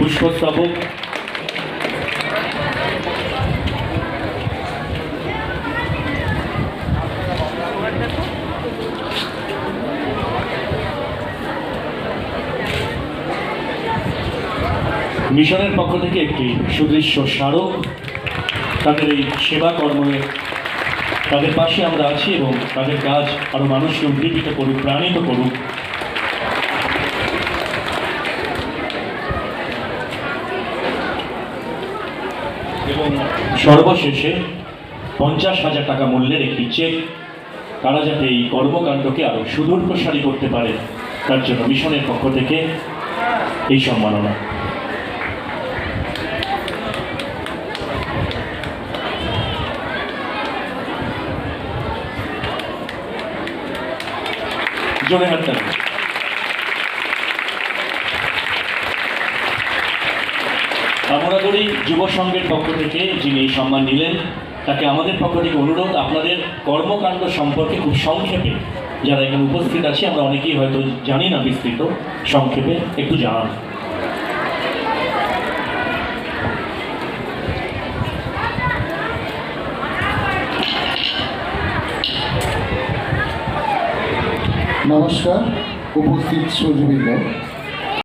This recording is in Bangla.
পুষ্পস্তবক। মিশনের পক্ষ থেকে একটি সুদৃশ্য স্মারক। তাদের এই সেবা কর্মে তাদের পাশে আমরা আছি এবং তাদের কাজ আরও মানুষকে উদ্দীপিত করুক, প্রাণিত করুক। সর্বশেষে পঞ্চাশ হাজার টাকা মূল্যের একটি চেক, তারা যাতে এই কর্মকাণ্ডকে আরও সুদূর প্রসারী করতে পারে, তার জন্য মিশনের পক্ষ থেকে এই সম্মাননা। জোরে হাততালি আমরাগড়ি যুব সংঘের পক্ষ থেকে যিনি এই সম্মান নিলেন, তাকে আমাদের পক্ষ থেকে অনুরোধ, আপনাদের কর্মকাণ্ড সম্পর্কে খুব সংক্ষেপে যারা এখানে উপস্থিত আছে, আমরা অনেকেই হয়তো জানি না বিস্তৃত সংক্ষেপে, একটু জানান। নমস্কার, উপস্থিত সূর্যবৃন্দ